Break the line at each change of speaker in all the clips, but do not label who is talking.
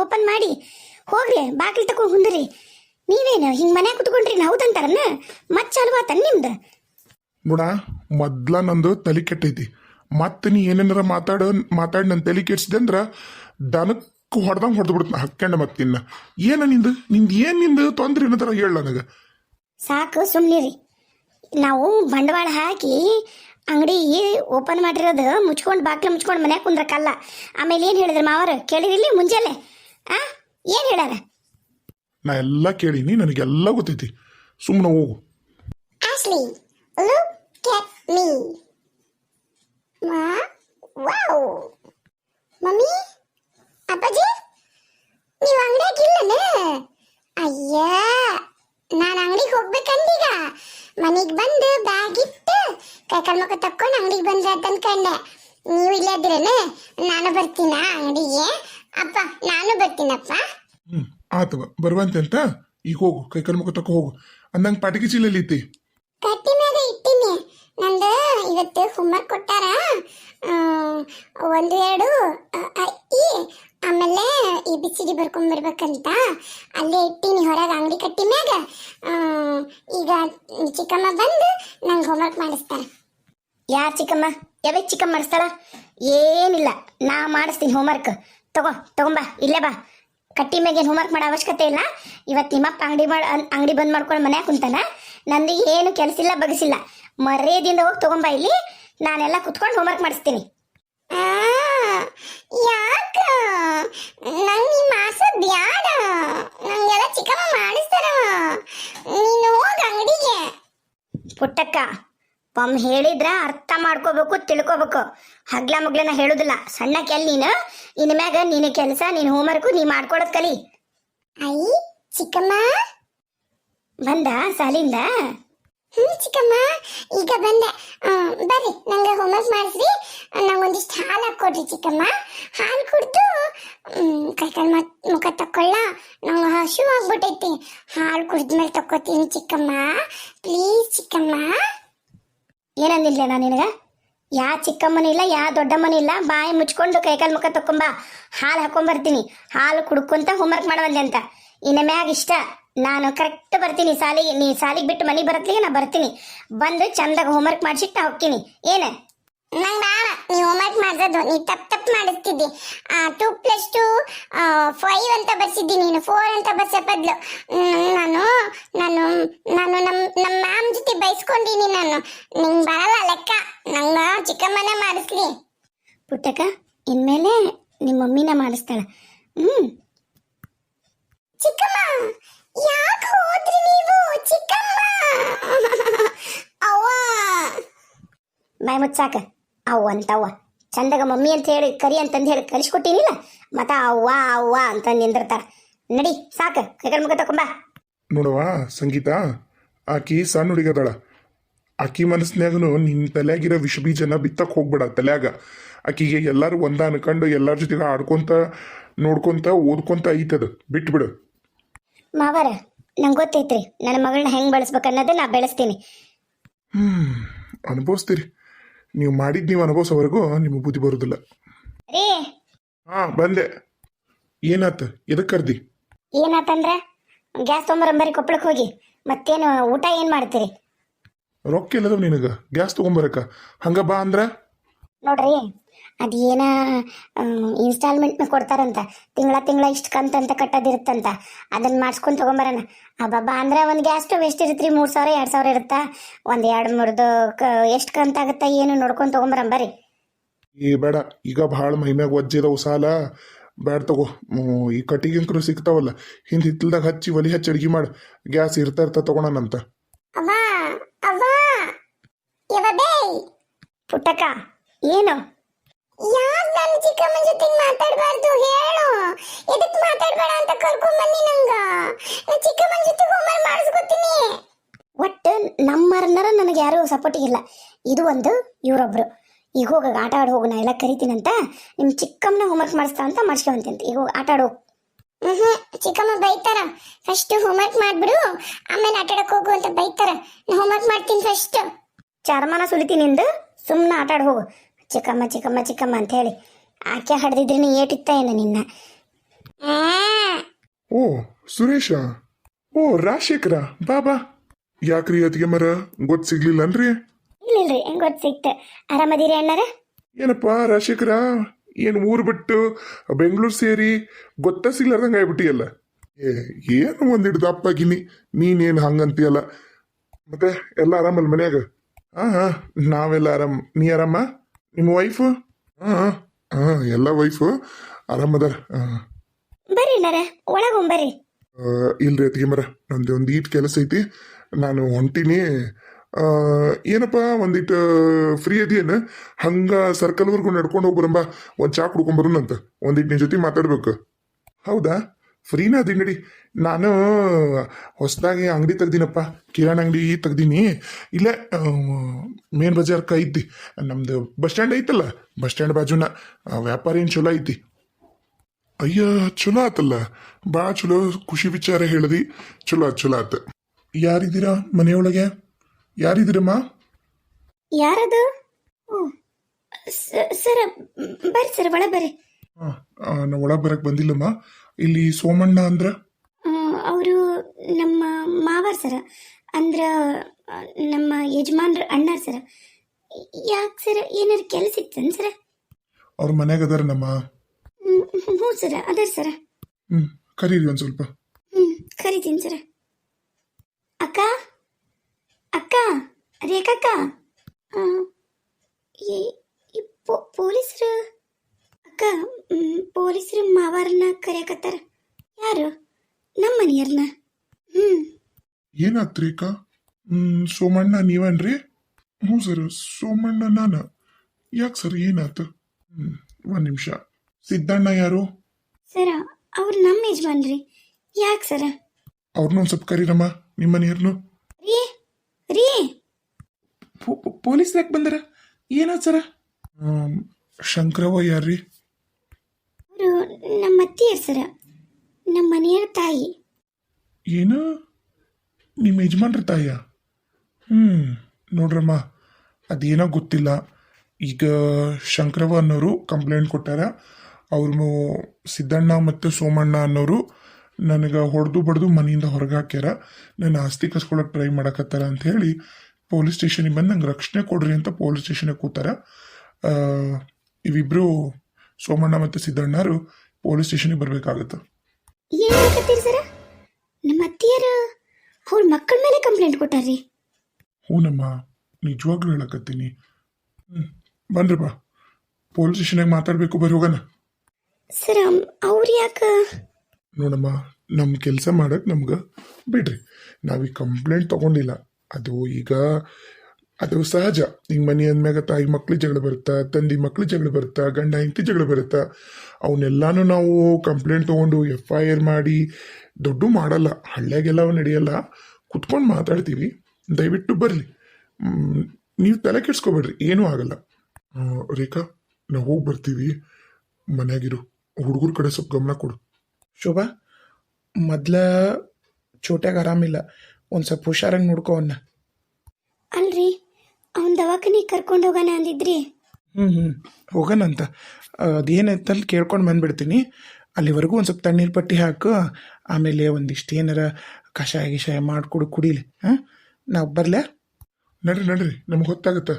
Open ಮಾಡಿ ಹೋಗ್ರಿ ಬಾಗಿಲು ತಕೊಂಡು ಹುಂದ್ರಿ ನೀವೇನು ಹಿಂಗೆ ಮನ್ಯಾಗ ಕುತ್ಕೊಂಡ್ರಿ ಹೌದಂತಾರನ್ನ ಮತ್ ಚಾಲು ಆತ ನಿಮ್ದು?
ನೋಡ ಮೊದ್ಲ ನಂದು ತಲೆ ಕೆಟ್ಟೈತಿ. ಮತ್ತೆ ನೀ ಏನೇನಾರ ಮಾತಾಡ ಮಾತಾಡಿ ನನ್ನ ತಲೆ ಕೆಡ್ಸಿದೆ ಅಂದ್ರ ದನಕ್ಕ ಹೊಡೆದಂಗೆ ಹೊಡೆದು ಬಿಡ್ತಾನ ಹಕ್ಕಂಡ ಮತ್ತಿನ್ನ ಏನ ನಿಂದು? ನಿಂದು ಏನ್ ನಿಂದು? ತೊಂದ್ರೆ ಏನಂತಾರ ಹೇಳ ನನಗೆ.
ಸಾಕು ಸುಮ್ನಿರಿ. ನಾವು ಬಂಡವಾಳ ಹಾಕಿ ಅಂಗಡಿ ಓಪನ್ ಮಾಡಿರೋದು ಮುಚ್ಕೊಂಡು ಬಾಕ್ಲ ಮುಚ್ಕೊಂಡು ಮನ್ಯಾಗ ಕುಂದ್ರಕ್ಕಲ್ಲ ಆಮೇಲೆ ಏನು ಹೇಳಿದ್ರು ಮಾವರು? ಕೇಳಿರಿ ಮುಂಜಾನೆ. ಆ? ಏನು ಹೇಳಾರ
ನಾ ಎಲ್ಲ ಕೇಳೀನಿ ನನಗೆಲ್ಲ ಗೊತ್ತೈತಿ. ಸುಮ್ಮನೆ ಹೋಗು.
Ashley, look at me. ಮಾ ವಾವ್. ಮಮ್ಮಿ ಅಪ್ಪಾಜಿ ನೀವು ಅಂಗಡಿಯಾಗಿಲ್ಲನ ಅಯ್ಯ ನಾನು ಅಂಗಡಿಗೆ ಹೋಗ್ಬೇಕಂದೀಗ. ಮನೆಗೆ ಬಂದು ಬ್ಯಾಗ್ ಇಟ್ಟು ಕೈಕಾಲು ಮುಖ ತಕ್ಕೊಂಡು ಅಂಗಡಿಗೆ ಬಂದ್ರೆ ಅಂತ ಅನ್ಕೊಂಡೆ ನೀವು ಇಲ್ಲೇ ಇದ್ದೀರೇನ? ನಾನು ಬರ್ತೀನಾ ಅಂಗಡಿಗೆ? ಅಪ್ಪ ನಾನು ಬರ್ತೀನಪ್ಪ.
ಹ್ಮ್ ಆತವ ಬರುವಂತೆ ಅಂತ? ಈಗ ಹೋಗು ಕೈ ಕಾಲು ಮುಖ ತಕ ಹೋಗು. ಅಂದಂಗ ಪಾಟಿಗೆ ಚೀಲಲ್ಲಿ ಐತಿ
ಕಟ್ಟಿ ಮ್ಯಾಗ ಇಟ್ಟಿನಿ. ನಂದು ಇವತ್ತು ಹೋಮ್ವರ್ಕ್ ಕೊಟ್ಟಾರ. ಆ, ಒಂದು ಎರಡು ಅ, ಅ, ಇ ಆಮೇಲೆ ಈ ಬಿಸಿಡಿ ಬರ್ಕೊಂಬರ್ಬೇಕಂತ ಅಲ್ಲೇ ಇಟ್ಟಿನಿ ಹೊರಗೆ ಅಂಗಡಿ ಕಟ್ಟಿ ಮ್ಯಾಗ. ಆ, ಈಗ ಚಿಕ್ಕಮ್ಮ ಬಂದು ನಂಗೆ ಹೋಮ್ವರ್ಕ್ ಮಾಡಿಸ್ತಾರೆ ಯಾರು ಚಿಕ್ಕಮ್ಮ? ಯಾವಾಗ ಚಿಕ್ಕಮ್ಮ ಮಾಡಿಸ್ತಾಳ? ಏನಿಲ್ಲ ನಾ ಮಾಡಿಸ್ತೀನಿ ಹೋಮ್ವರ್ಕ್ ತಗೋ ತಗೊಂಬಾ ಇಲ್ಲೇ ಬಾ. ಕಟ್ಟಿ ಮ್ಯಾಗೇನು ಹೋಮ್ವರ್ಕ್ ಮಾಡೋ ಅವಶ್ಯಕತೆ ಇಲ್ಲ. ಇವತ್ತು ನಿಮ್ಮಪ್ಪ ಅಂಗಡಿ ಮಾಡಿ ಅಂಗಡಿ ಬಂದ್ ಮಾಡ್ಕೊಂಡು ಮನ್ಯಾಗ ಕುಂತಾನ. ನಂದು ಏನು ಕೆಲಸ ಇಲ್ಲ, ಬಗಸಿಲ್ಲ. ಮರ್ಯಾದಿಂದ ಹೋಗಿ ತಗೊಂಬ ಇಲ್ಲಿ. ನಾನೆಲ್ಲ ಕುತ್ಕೊಂಡು ಹೋಮ್ವರ್ಕ್ ಮಾಡಿಸ್ತೀನಿ. ಯಾಕ? ನಂಗೆ ಈ ಮಾಸ ಚಿಕ್ಕಮ್ಮ ಮಾಡಿಸ್ತಾರ. ನೀನು ಅಂಗಡಿಗೆ. ಪುಟ್ಟಕ್ಕ, ಪಮ್ ಹೇಳಿದ್ರ ಅರ್ಥ ಮಾಡ್ಕೋಬೇಕು, ತಿಳ್ಕೋಬೇಕು. ಹಗ್ಲ ಮಗ್ಲನ ಹೇಳುದಿಲ್ಲ. ಸಣ್ಣ ಕೆಲ್ ನೀನು ಇನ್ ಮ್ಯಾಗ ನಿನ್ನ ಕೆಲಸ ನಿನ್ ಹೋಮ್ವರ್ಕು ನೀ ಮಾಡ್ಕೊಳದ್ ಕಲಿ. ಐ ಚಿಕ್ಕಮ್ಮ. ಬಂದ ಸಾಲಿಂದ? ಹ್ಞೂ ಚಿಕ್ಕಮ್ಮ. ಈಗ ಬಂದೆ. ಬರ್ರಿ ನಂಗೆ ಹೋಮ್ವರ್ಕ್ ಮಾಡಿಸ್ರಿ. ನಂಗೆ ಒಂದಿಷ್ಟು ಹಾಲು ಹಾಕ್ಕೊಡ್ರಿ ಚಿಕ್ಕಮ್ಮ. ಹಾಲು ಕುಡ್ದು ಕೈಕಾಲು ಮತ್ ಮುಖ ತಕ್ಕೊಳ್ಳ ನಂಗೆ ಹಸು ಆಗ್ಬಿಟ್ಟೈತಿ. ಹಾಲು ಕುಡಿದ್ಮೇಲೆ ತಕ್ಕೋತೀನಿ ಚಿಕ್ಕಮ್ಮ. ಪ್ಲೀಸ್ ಚಿಕ್ಕಮ್ಮ. ಏನಂದಿಲ್ಲ ನಾನು ನಿನಗ? ಯಾ ಚಿಕ್ಕಮ್ಮನೂ ಇಲ್ಲ, ಯಾ ದೊಡ್ಡಮ್ಮನೂ ಇಲ್ಲ, ಬಾಯಿ ಮುಚ್ಕೊಂಡು ಕೈಕಾಲು ಮುಖ ತಕೊಂಬ ಹಾಲು ಹಾಕೊಂಬರ್ತೀನಿ, ಹಾಲು ಕುಡ್ಕೊಂತ ಹೋಮ್ವರ್ಕ್ ಮಾಡವಲ್ಲೆ ಅಂತ. ಇನ್ನ ಮ್ಯಾಗ ಇಷ್ಟ, ನಾನು ಕರೆಕ್ಟ್ ಬರ್ತೀನಿ ಸಾಲಿಗೆ ನೀ ಸಾಲಿಗೆ ಬಿಟ್ಟು ಮನೆಗೆ ಬರತ್ಲಿಗೆ ನಾ ಬರ್ತೀನಿ. ಬಂದು ಚಂದಾಗ ಹೋಮ್ವರ್ಕ್ ಮಾಡಿಸಿಟ್ಟು ನಾ ಹೋಗ್ತೀನಿ. ಏನು? ನಂಗೆ ಬೇಡ ನೀ ಹೋಮ್ವರ್ಕ್ ಮಾಡ್ದದು ನೀ ತಪ್ಪು ತಪ್ಪು ಮಾಡಿಸ್ತಿದ್ದಿ. ಟೂ ಪ್ಲಸ್ ಟು ಫೈವ್ ಅಂತ ಬರ್ಸಿದ್ದಿ ನೀನು ಫೋರ್ ಅಂತ ಬರ್ಸೋ ಬದಲು. ನಾನು ನಾನು ನಮ್ಮ ನಮ್ಮ ಮ್ಯಾಮ್ ಜೊತೆ ಬೈಸ್ಕೊಂಡಿನಿ ನಾನು. ನಿಂಗೆ ಬರಲ್ಲ ಲೆಕ್ಕ. ನಂಗೆ ಚಿಕ್ಕಮ್ಮನೇ ಮಾಡಿಸ್ಲಿ. ಪುಟ್ಟಕ್ಕ ಇನ್ಮೇಲೆ ನಿಮ್ಮ ಮಮ್ಮಿನ ಮಾಡಿಸ್ತಾಳ. ಹ್ಮ್. ಚಿಕ್ಕಮ್ಮ ಯಾಕ ಹೋದ್ರಿ ನೀವು? ಚಿಕ್ಕಮ್ಮ. ಅವ್ವ. ಬಾಯ್ ಮುಚ್ಚಾಕ. ಅವ್ವ ಅಂತವ್ವ. ಚಂದಾಗ ಮಮ್ಮಿ ಅಂತ ಹೇಳಿ ಕರಿ ಅಂತಂದು ಹೇಳಿ ಕಲಿಸ್ಕೊಟ್ಟಿನಿಲ್ಲ ಮತ್ತ ಅವ್ವ ಅವ್ವ ಅಂತ ನಿಂದಿರ್ತಾರ. ನಡಿ ಸಾಕ. ಕೈಗಳ ಮುಖ ತಕೊಂಬ
ನೋಡವ ಸಂಗೀತ. ಆಕಿ ಸಣ್ಣ ಹುಡುಗದಾಳ ಆಕಿ ಮನಸ್ಸಿನಾಗನು ನಿನ್ನ ತಲೆಯಾಗಿರೋ ವಿಷ ಬೀಜನ ಬಿತ್ತಕ್ಕೆ ಹೋಗ್ಬೇಡ ತಲೆಯಾಗ. ಆಕಿಗೆ ಎಲ್ಲರೂ ಒಂದ ಅನ್ಕೊಂಡು ಎಲ್ಲರ ಜೊತೆಗೆ ಆಡ್ಕೊಂತ ನೋಡ್ಕೊಂತ ಓದ್ಕೊಂತ ಐತದ. ಬಿಟ್ಬಿಡು.
ಮಾವರ ನಂಗೆ ಗೊತ್ತೈತ್ರಿ. ನನ್ನ ಮಗಳನ್ನ ಹೆಂಗ್ ಬೆಳೆಸ್ಬೇಕು ಅನ್ನೋದು ನಾ ಬೆಳೆಸ್ತೀನಿ.
ಹ್ಮ್ ಅನುಭವಿಸ್ತೀರಿ. ನೀವು ಮಾಡಿದ್ ನೀವು ಅನುಭವಿಸೋವರೆಗೂ ನಿಮಗೆ ಬುದ್ಧಿ ಬರೋದಿಲ್ಲ.
ರೀ.
ಹಾ ಬಂದೆ. ಏನಾತ? ಎದಕ್ಕೆ ಕರ್ದಿ?
ಏನಾತಂದ್ರ? ಗ್ಯಾಸ್ ತೊಗೊಂಬರಂಬರಿ ಕೊಪ್ಪಳಕ್ಕೆ ಹೋಗಿ. ಮತ್ತೇನು ಊಟ ಏನು ಮಾಡ್ತೀರಿ?
ರೊಕ್ಕ ಎಲ್ಲದವ್ ನಿನಗ ಗ್ಯಾಸ್ ತಗೊಂಬರಕ. ಹಂಗ ಬಾ ಅಂದ್ರ?
ನೋಡ್ರಿ ಅದೇನ ಇನ್ಸ್ಟಾಲ್ಮೆಂಟ್ನ ಕೊಡ್ತಾರಂತ. ತಿಂಗಳ ತಿಂಗಳ ಇಷ್ಟು ಕಂತ ಅಂತ ಕಟ್ಟೋದಿರುತ್ತಂತ. ಅದನ್ನ ಮಾಡಿಸ್ಕೊಂಡು ತೊಗೊಂಬರೋಣ ಅಬ್ಬಬ್ಬಾ ಅಂದ್ರೆ ಒಂದು ಗ್ಯಾಸ್ ಸ್ಟವ್ ಎಷ್ಟು ಇರುತ್ತೆ ರೀ ಮೂರು ಸಾವಿರ ಎರಡು ಸಾವಿರ ಇರುತ್ತಾ? ಒಂದು ಎರಡು ಮೂರ್ದು ಕ ಎಷ್ಟು ಕಂತ ಆಗುತ್ತಾ ಏನು ನೋಡ್ಕೊಂಡು ತೊಗೊಂಬರಂಬರಿ
ಈ ಬೇಡ. ಈಗ ಭಾಳ ಮಹಿಮೆಗೆ ಒಜ್ಜಿದವು ಸಾಲ. ಬ್ಯಾಡ ತಗೋ. ಈ ಕಟ್ಟಿಗೆಂಕರು ಸಿಗ್ತಾವಲ್ಲ, ಹಿಂದ್ ಹಿತ್ತಲ್ದಾಗ ಹಚ್ಚಿ ಒಲಿ ಹಚ್ಚಿ ಅಡ್ಗೆ ಮಾಡು. ಗ್ಯಾಸ್ ಇರ್ತಾ ಇರ್ತಾ ತಗೊಳನಂತ
ಪುಟ್ಟಕ್ಕ, ಏನು? ಯಾಕ್ ನನ್ನ ಚಿಕ್ಕಮ್ಮ ಜೊತೆ ಮಾತಾಡಬಾರ್ದು ಹೇಳು. ಇದಕ್ಕೆ ಮಾತಾಡಬೇಡ ಅಂತ ಕರ್ಕೊಂಡ್ ಬನ್ನಿ ನಂಗ. ನಾ ಚಿಕ್ಕಮ್ಮನ ಜೊತೆ ಹೋಮರ್ ಮಾಡಿಸ್ಕೊತೀನಿ. ಒಟ್ಟು ನಮ್ಮರ್ನರ ನನಗೆ ಯಾರು ಸಪೋರ್ಟಿಗಿಲ್ಲ ಇದು ಒಂದು, ಇವರೊಬ್ರು. ಈಗ ಹೋಗ ಆಟ ಆಡಿ ಹೋಗು ನಾ ಎಲ್ಲ ಕರಿತೀನಂತ ನಿಮ್ಮ ಚಿಕ್ಕಮ್ಮನ ಹೋಮ್ವರ್ಕ್ ಮಾಡಿಸ್ತಾ ಅಂತ ಮಾಡಿಸ್ಕೊಂತಂತ ಈಗ ಹೋಗಿ ಆಟ ಆಡೋ ಹ್ಮ್ ಚಿಕ್ಕಮ್ಮ ಬೈತಾರ. ಫಸ್ಟ್ ಹೋಮ್ವರ್ಕ್ ಮಾಡ್ಬಿಡು ಆಮೇಲೆ ಆಟ ಆಡಕ್ ಹೋಗು ಅಂತ ಬೈತಾರ. ನಾ ಹೋಮ್ವರ್ಕ್ ಮಾಡ್ತೀನಿ ಫಸ್ಟ್ ಚರ್ಮನ ಸುಲಿತೀನಿಂದು ಸುಮ್ಮನೆ ಆಟ ಆಡಿ ಹೋಗು. ಚಿಕ್ಕಮ್ಮ ಚಿಕ್ಕಮ್ಮ ಚಿಕ್ಕಮ್ಮ ಅಂತ ಹೇಳಿ. ಆಕೆ ಹಡ್ದಿದ್ರೆ ನೀ ಏಟಿತ್ತ ಏನು ನಿನ್ನ? ಆ,
ಓ ಸುರೇಶ. ಓ ರಾಜಶೇಖರ ಬಾಬಾ ಯಾಕ್ರಿ ಅತಿಗೆ ಮರ? ಗೊತ್ತು ಸಿಗ್ಲಿಲ್ಲನ್ರಿ?
ಇಲ್ಲ ಹೆಂಗ್ ಗೊತ್ತು ಸಿಕ್ತ. ಆರಾಮದಿರಿ ಅಣ್ಣಾರ?
ಏನಪ್ಪ ರಾಜಶೇಖರ ಏನು ಊರು ಬಿಟ್ಟು ಬೆಂಗಳೂರು ಸೇರಿ ಗೊತ್ತ ಸಿಗ್ಲಾರ್ದಂಗೆ ಆಗ್ಬಿಟ್ಟಿಯಲ್ಲ? ಏ ಏನು ಒಂದಿಟ್ಟು ದಪ್ಪಾಗಿನಿ ನೀನೇನು ಹಂಗಂತೀಯಲ್ಲ? ಮತ್ತೆ ಎಲ್ಲ ಆರಾಮಲ್ಲ ಮನ್ಯಾಗ? ಹಾ ಹಾ ನಾವೆಲ್ಲ ಆರಾಮ್. ನೀ ಆರಾಮ? ನಿಮ್ಮ ವೈಫು? ಹಾ ಹಾ ಎಲ್ಲ ವೈಫು ಆರಾಮದಾರ
ಬರ್ರಿ ಅಣ್ಣಾರ ಒಳಗೊಂಬರ್ರಿ
ಬರ್ರಿ. ಇಲ್ರಿ ಅತ್ತಿಗೆ ಮರ ನಂದು ಒಂದು ಈಟ್ ಕೆಲಸ ಐತಿ. ನಾನು ಹೊಂಟೀನಿ ಏನಪ್ಪ ಒಂದಿಟ್ಟು ಫ್ರೀ ಅದೇನು ಹಂಗೆ ಸರ್ಕಲ್ವರೆಗೂ ನಡ್ಕೊಂಡು ಹೋಗ್ಬರಂಬ ಒಂದು ಚಾ ಕುಡ್ಕೊಂಬರೋಣಂತ ಒಂದಿಟ್ಟು ನಿನ್ ಜೊತೆ ಮಾತಾಡ್ಬೇಕು. ಹೌದಾ? ಫ್ರೀನ ಅದೀನಿ ನಡಿ. ನಾನು ಹೊಸದಾಗಿ ಅಂಗಡಿ ತೆಗ್ದಿನಪ್ಪ. ಕಿರಾಣಿ ಅಂಗಡಿ ತೆಗ್ದೀನಿ. ಇಲ್ಲ ಮೇನ್ ಬಜಾರ್ಕ ಐತಿ. ನಮ್ದು ಬಸ್ ಸ್ಟ್ಯಾಂಡ್ ಐತಲ್ಲ? ಬಸ್ ಸ್ಟ್ಯಾಂಡ್ ಬಾಜುನ. ವ್ಯಾಪಾರ ಏನು ಚಲೋ ಐತಿ? ಅಯ್ಯ, ಚಲೋ ಆತಲ್ಲ. ಭಾಳ ಚಲೋ ಖುಷಿ ವಿಚಾರ ಹೇಳ್ದಿ. ಚಲೋ ಚಲೋ ಆತ. ಯಾರಿದ್ದೀರಾ ಮನೆಯೊಳಗೆ? ಯಾರಿದ್ದೀರಮ್ಮ?
ಯಾರದು? ಸರ ಬರ್ರಿ ಸರ್ ಒಳ ಬರ್ರಿ.
ನಾ ಒಳಗೆ ಬರಕ್ ಬಂದಿಲ್ಲಮ್ಮ. ಇಲ್ಲಿ ಸೋಮಣ್ಣ ಅಂದ್ರ?
ಅವರು ನಮ್ಮ ಮಾವಾರ್ ಸರ. ಅಂದ್ರ ನಮ್ಮ ಯಜಮಾನ್ರ ಅಣ್ಣಾರ್ ಸರ. ಯಾಕೆ ಸರ ಏನಾರು ಕೆಲಸ ಇತ್ತನ್ ಸರ?
ಅವ್ರ ಮನ್ಯಾಗ ಅದಾರ ನಮ್ಮ
ಹ್ಞೂ ಸರ ಅದರ ಸರ.
ಹ್ಞೂ ಕರೀರಿ ಒಂದು ಸ್ವಲ್ಪ.
ಹ್ಞೂ ಕರಿತೀನಿ ಸರ. ಅಕ್ಕ? ಅಕ್ಕ ರೇಖಕ್ಕ ಅಕ್ಕ ಈ ಪೊಲೀಸ್ರು? ಅಕ್ಕ ಪೊಲೀಸರು ಮಾವಾರನ್ನ ಕರೆಯಕತ್ತಾರ. ಯಾರು? ನಮ್ಮ ಮನೆಯರ್ನ ಹ್ಮ್.
ಏನಾತ್ ಅಕ್ಕ ಹ್ಮ್ ಸೋಮಣ್ಣ ನೀವನ್ರಿ? ಹ್ಞೂ ಸರ್ ಸೋಮಣ್ಣ ನಾನು. ಯಾಕೆ ಸರ್ ಏನಾತು? ಹ್ಮ್ ಒಂದ್ ನಿಮಿಷ. ಸಿದ್ದಣ್ಣ ಯಾರು?
ಸರ ಅವ್ರು ನಮ್ಮ ಯಜಮಾನ್ರಿ. ಯಾಕೆ ಸರ?
ಅವ್ರನ್ನೊಂದು ಸ್ವಲ್ಪ ಕರೀರಮ್ಮ ನಿಮ್ಮ ಮನೆಯವ್ರನ್ನು
ರೀ ರೀ.
ಪೊಲೀಸ್ ಯಾಕೆ ಬಂದಾರ? ಏನಾತ್ ಸರ? ಶಂಕರವ್ವ ಯಾರ್ರಿ
ಅವರು ನಮ್ಮ ಅತ್ತಿಯರ್ ಸರ. ನಮ್ಮ ಮನೆಯವ್ರ ತಾಯಿ.
ಏನು? ನಿಮ್ಮ ಯಜಮಾನ್ರ ತಾಯಿಯ? ಹ್ಞೂ ನೋಡ್ರಮ್ಮ ಅದೇನೋ ಗೊತ್ತಿಲ್ಲ. ಈಗ ಶಂಕರವ್ವ ಅನ್ನೋರು ಕಂಪ್ಲೇಂಟ್ ಕೊಟ್ಟಾರ. ಅವ್ರು ಸಿದ್ದಣ್ಣ ಮತ್ತು ಸೋಮಣ್ಣ ಅನ್ನೋರು ನನಗೆ ಹೊಡೆದು ಬಡ್ದು ಮನೆಯಿಂದ ಹೊರಗೆ ಹಾಕ್ಯಾರ ನನ್ನ ಆಸ್ತಿ ಕಸ್ಕೊಳಕ್ಕೆ ಟ್ರೈ ಮಾಡಕತ್ತಾರ ಅಂತ ಹೇಳಿ ಪೊಲೀಸ್ ಸ್ಟೇಷನಿಗೆ ಬಂದು ನಂಗೆ ರಕ್ಷಣೆ ಕೊಡ್ರಿ ಅಂತ ಪೊಲೀಸ್ ಸ್ಟೇಷನಿಗೆ ಕೂತಾರ. ಇವಿಬ್ರು ಸೋಮಣ್ಣ ಮತ್ತು ಸಿದ್ದಣ್ಣರು ಪೊಲೀಸ್ ಸ್ಟೇಷನಿಗೆ ಬರಬೇಕಾಗತ್ತೆ.
ನಮ್ಮ ಅತ್ತಿಯರು ಅವ್ರ ಮಕ್ಕಳ ಮೇಲೆ ಕಂಪ್ಲೇಂಟ್ ಕೊಟ್ಟಾರ್ರಿ.
ಹೂನಮ್ಮ ನಿಜವಾಗ್ಲೂ ಹೇಳಕತ್ತೀನಿ. ಹ್ಞೂ ಬನ್ರಿಪ್ಪ ಪೊಲೀಸ್ ಸ್ಟೇಷನಾಗ ಮಾತಾಡಬೇಕು ಬರಿ ಹೋಗೋಣ.
ಸರ ಅವ್ರು ಯಾಕೆ
ನೋಡಮ್ಮ ನಮ್ಮ ಕೆಲಸ ಮಾಡಕ್ಕೆ ನಮ್ಗೆ ಬಿಡ್ರಿ. ನಾವು ಈ ಕಂಪ್ಲೇಂಟ್ ತಗೊಂಡಿಲ್ಲ. ಅದು ಈಗ, ಅದು ಸಹಜ. ಈಗ ಮನೆ ಅಂದ್ಮ್ಯಾಗ ತಾಯಿ ಮಕ್ಳಿಗೆ ಜಗಳ ಬರುತ್ತಾ, ತಂದೆ ಮಕ್ಳಿಗೆ ಜಗಳ ಬರುತ್ತಾ, ಗಂಡ ಹೆಂಡತಿ ಜಗಳ ಬರುತ್ತಾ. ಅವನ್ನೆಲ್ಲಾನು ನಾವು ಕಂಪ್ಲೇಂಟ್ ತೊಗೊಂಡು ಎಫ್ ಐ ಆರ್ ಮಾಡಿ ದೊಡ್ಡ ಮಾಡಲ್ಲ. ಹಳ್ಳಿಯಾಗೆಲ್ಲ ನಡೆಯಲ್ಲ. ಕುತ್ಕೊಂಡು ಮಾತಾಡ್ತೀವಿ. ದಯವಿಟ್ಟು ಬರಲಿ ನೀವು ತಲೆ ಕೆಡ್ಸ್ಕೊಬೇಡ್ರಿ. ಏನೂ ಆಗಲ್ಲ. ರೇಖಾ, ನಾವು ಹೋಗಿ ಬರ್ತೀವಿ. ಮನೆಯಾಗಿರು ಹುಡುಗರ ಕಡೆ ಸ್ವಲ್ಪ ಗಮನ ಕೊಡು.
ಶೋಭಾ. ಮೊದ್ಲ ಚೋಟ್ಯಾಗ ಆರಾಮಿಲ್ಲ ಒಂದು ಸ್ವಲ್ಪ ಹುಷಾರಾಗಿ ನೋಡ್ಕೊ ಅವನ್ನ
ಅಲ್ರಿ ಅವನ್ ದವಾಖಾನಿಗೆ ಕರ್ಕೊಂಡು ಹೋಗೋಣ ಅಂದಿದ್ರಿ.
ಹ್ಞೂ ಹ್ಞೂ ಹೋಗೋಣಂತ ಅದೇನಾಯ್ತಲ್ಲಿ ಕೇಳ್ಕೊಂಡು ಬಂದ್ಬಿಡ್ತೀನಿ. ಅಲ್ಲಿವರೆಗೂ ಒಂದು ಸ್ವಲ್ಪ ತಣ್ಣೀರು ಪಟ್ಟಿ ಹಾಕು. ಆಮೇಲೆ ಒಂದಿಷ್ಟು ಏನಾರ ಕಷಾಯ ಗಿಷಾಯ ಮಾಡಿಕೊಡು ಕುಡೀಲಿ. ಹಾಂ? ನಾವು ಬರಲೇ?
ನಡ್ರಿ ನಡ್ರಿ. ನಮ್ಗೆ ಗೊತ್ತಾಗುತ್ತೆ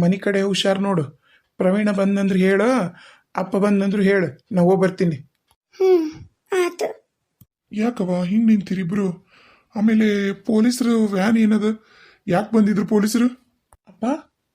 ಮನೆ ಕಡೆ ಹುಷಾರು ನೋಡು. ಪ್ರವೀಣ ಬಂದಂದ್ರೆ ಹೇಳು ಅಪ್ಪ ಬಂದಂದ್ರು ಹೇಳು. ನಾವು ಹೋಗಿ ಬರ್ತೀನಿ.
ಹ್ಮ್. ಆತು.
ಯಾಕವ ಹಿಂಗ್ ನಿಂತೀರಿ ಇಬ್ರು? ಆಮೇಲೆ ಪೊಲೀಸರು ವ್ಯಾನ್ ಏನದ? ಯಾಕೆ ಬಂದಿದ್ರು ಪೊಲೀಸರು?
ಅಪ್ಪ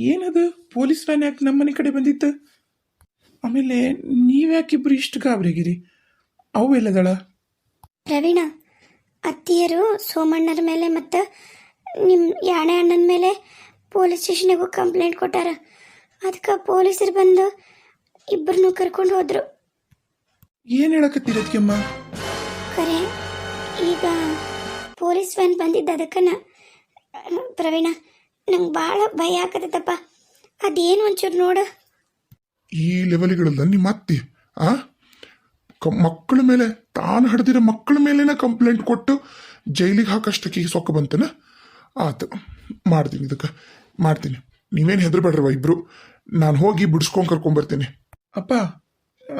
ಏನದು? ಪೊಲೀಸ್ ವ್ಯಾನ್ ಯಾಕೆ ನಮ್ಮ ಮನೆ ಕಡೆ ಬಂದಿತ್ತು? ಆಮೇಲೆ ನೀವ್ಯಾಕಿಬ್ರು ಇಷ್ಟು ಗಾಬರಿಗಿರಿ? ಅವು ಎಲ್ಲದಳ?
ರವೀಣ ಅತ್ತಿಯರು ಸೋಮಣ್ಣರ ಮೇಲೆ ಮತ್ತು ನಿಮ್ಮ ಯಾಣೆ ಅಣ್ಣನ ಮೇಲೆ ಪೊಲೀಸ್ ಸ್ಟೇಷನಿಗೂ ಕಂಪ್ಲೇಂಟ್ ಕೊಟ್ಟಾರ. ಅದಕ್ಕೆ ಪೊಲೀಸರು ಬಂದು ಇಬ್ಬರನ್ನೂ ಕರ್ಕೊಂಡು ಹೋದ್ರು.
ಏನು ಹೇಳಕತ್ತೀರ ಅದಕ್ಕೆಮ್ಮ
ಖರೆ ಈಗ ಪೊಲೀಸ್ ವ್ಯಾನ್ ಬಂದಿದ್ದ ಅದಕ್ಕನ ಪ್ರವೀಣ ನಂಗೆ ಭಾಳ ಭಯ ಆಗತ್ತಪ್ಪ ಅದೇನು ಒಂಚೂರು ನೋಡು.
ಈ ಲೆವೆಲ್ಗಳಲ್ಲ ನಿಮ್ಮ ಅತ್ತಿ ಆ? ಕ- ಮಕ್ಕಳ ಮೇಲೆ ತಾನು ಹಡ್ದಿರೋ ಮಕ್ಕಳ ಮೇಲೇನ ಕಂಪ್ಲೇಂಟ್ ಕೊಟ್ಟು ಜೈಲಿಗೆ ಹಾಕಷ್ಟಕ್ಕೆ ಸೊಕ್ಕ ಬಂತನ? ಆತು ಮಾಡ್ತೀನಿ ಇದಕ್ಕೆ ಮಾಡ್ತೀನಿ. ನೀವೇನು ಹೆದರ್ಬೇಡ್ರವ ಇಬ್ರು. ನಾನು ಹೋಗಿ ಬಿಡಿಸ್ಕೊಂಡು ಕರ್ಕೊಂಬರ್ತೀನಿ
ಅಪ್ಪ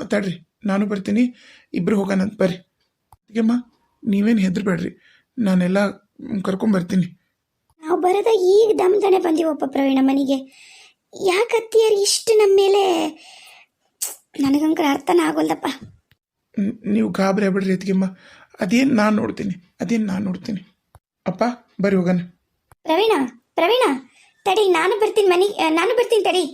ತಡ್ರಿ. ನಾನು ಬರ್ತೀನಿ ಇಬ್ಬರು ಹೋಗೋಣಂತ ಬರ್ರಿ. ಅತ್ತಿಗೆಮ್ಮ ನೀವೇನು ಹೆದರ್ಬೇಡ್ರಿ. ನಾನೆಲ್ಲ ಕರ್ಕೊಂಬರ್ತೀನಿ
ನಾವು ಬರೋದ ಈಗ ದಮ್ದಣೆ ಬಂದೀವಪ್ಪ ಪ್ರವೀಣ ಮನೆಗೆ. ಯಾಕತ್ತಿಯರು ಇಷ್ಟು ನಮ್ಮ ಮೇಲೆ ನನಗಂಕರ ಅರ್ಥನ ಆಗೋಲ್ದಪ್ಪ.
ನೀವು ಗಾಬರಿ ಬಿಡ್ರಿ ಅತ್ತಿಗೆಮ್ಮ. ಅದೇನು ನಾನು ನೋಡ್ತೀನಿ ಅದೇನು ನಾನು ನೋಡ್ತೀನಿ. ಅಪ್ಪ ಬರ್ರಿ ಹೋಗೋಣ.
ಪ್ರವೀಣ ಪ್ರವೀಣ ತಡಿ ನಾನು ಬರ್ತೀನಿ ಮನೆ ನಾನು ಬರ್ತೀನಿ ತಡಿ.